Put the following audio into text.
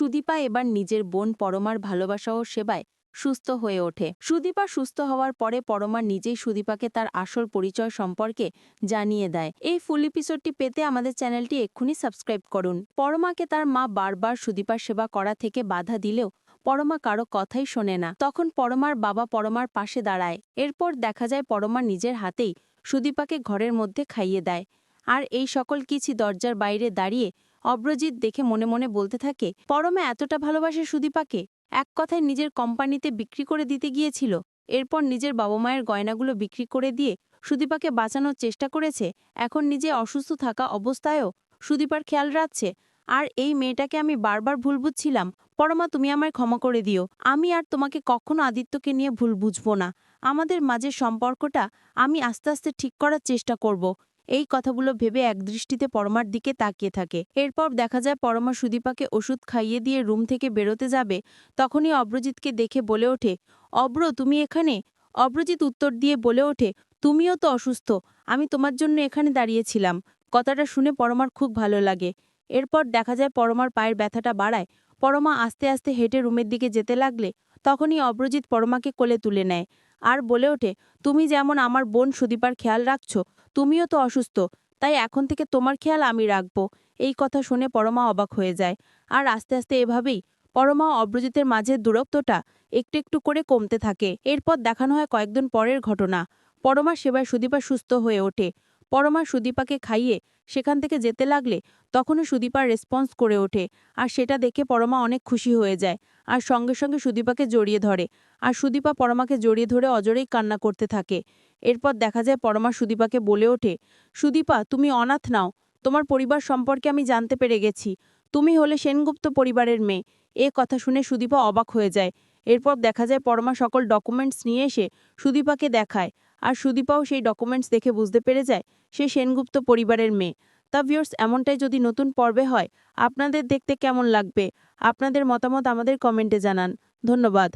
সুদীপা এবার নিজের বোন পরমার ভালোবাসা ও সেবায় সুস্থ হয়ে ওঠে। সুদীপা সুস্থ হওয়ার পরে পরমা নিজেই সুদীপাকে তার আসল পরিচয় সম্পর্কে জানিয়ে দেয়। এই ফুল এপিসোডটি পেতে আমাদের চ্যানেলটি এক্ষুনি সাবস্ক্রাইব করুন। পরমাকে তার মা বারবার সুদীপার সেবা করা থেকে বাধা দিলেও পরমা কারও কথাই শোনে না। তখন পরমার বাবা পরমার পাশে দাঁড়ায়। এরপর দেখা যায় পরমা নিজের হাতেই সুদীপাকে ঘরের মধ্যে খাইয়ে দেয়। আর এই সকল কিছু দরজার বাইরে দাঁড়িয়ে অব্রজিৎ দেখে মনে মনে বলতে থাকে, পরমা এতটা ভালোবাসে সুদীপাকে? এক কথায় নিজের কোম্পানিতে বিক্রি করে দিতে গিয়েছিল। এরপর নিজের বাবা মায়ের গয়নাগুলো বিক্রি করে দিয়ে সুদীপাকে বাঁচানোর চেষ্টা করেছে। এখন নিজে অসুস্থ থাকা অবস্থায়ও সুদীপার খেয়াল রাখছে। আর এই মেয়েটাকে আমি বারবার ভুল বুঝছিলাম। পরমা, তুমি আমায় ক্ষমা করে দিও। আমি আর তোমাকে কখনো আদিত্যকে নিয়ে ভুল বুঝব না। আমাদের মাঝের সম্পর্কটা আমি আস্তে আস্তে ঠিক করার চেষ্টা করব। এই কথাগুলো ভেবে একদৃষ্টিতে পরমার দিকে তাকিয়ে থাকে। এরপর দেখা যায় পরমা সুদীপাকে ওষুধ খাইয়ে দিয়ে রুম থেকে বেরোতে যাবে। তখনই অব্রজিৎকে দেখে বলে ওঠে, অব্র, তুমি এখানে? অব্রজিৎ উত্তর দিয়ে বলে ওঠে, তুমিও তো অসুস্থ, আমি তোমার জন্য এখানে দাঁড়িয়েছিলাম। কথাটা শুনে পরমার খুব ভালো লাগে। এরপর দেখা যায় পরমার পায়ের ব্যথাটা বাড়ায়। পরমা আস্তে আস্তে হেঁটে রুমের দিকে যেতে লাগলে, তখনই অব্রজিৎ পরমাকে কোলে তুলে নেয়। আর বলে ওঠে, তুমি যেমন আমার বোন সুদীপার খেয়াল রাখছো, তুমিও তো অসুস্থ, তাই এখন থেকে তোমার খেয়াল আমি রাখব এই কথা শুনে পরমা অবাক হয়ে যায়। আর আস্তে আস্তে এভাবেই পরমা অব্রজিতের মাঝে দূরত্বটা একটু একটু করে কমতে থাকে। এরপর দেখানো হয় কয়েকদিন পরের ঘটনা। পরমার সেবায় সুদীপা সুস্থ হয়ে ওঠে। পরমা সুদীপাকে খাইয়ে সেখান থেকে যেতে লাগলে তখনও সুদীপার রেসপন্স করে ওঠে। আর সেটা দেখে পরমা অনেক খুশি হয়ে যায়। আর সঙ্গে সঙ্গে সুদীপাকে জড়িয়ে ধরে। আর সুদীপা পরমাকে জড়িয়ে ধরে অজরেই কান্না করতে থাকে। এরপর দেখা যায় পরমা সুদীপাকে বলে ওঠে, সুদীপা, তুমি অনাথ নাও। তোমার পরিবার সম্পর্কে আমি জানতে পেরে গেছি। তুমি হলে সেনগুপ্ত পরিবারের মেয়ে। এ কথা শুনে সুদীপা অবাক হয়ে যায়। এরপর দেখা যায় পরমা সকল ডকুমেন্টস নিয়ে এসে সুদীপাকে দেখায়। আর সুদীপাও সেই ডকুমেন্টস দেখে বুঝতে পেরে যায় সে সেনগুপ্ত পরিবারের মেয়ে। তা ভিউর্স এমনটাই যদি নতুন পর্বে হয়, আপনাদের দেখতে কেমন লাগবে? আপনাদের মতামত আমাদের কমেন্টে জানান। ধন্যবাদ।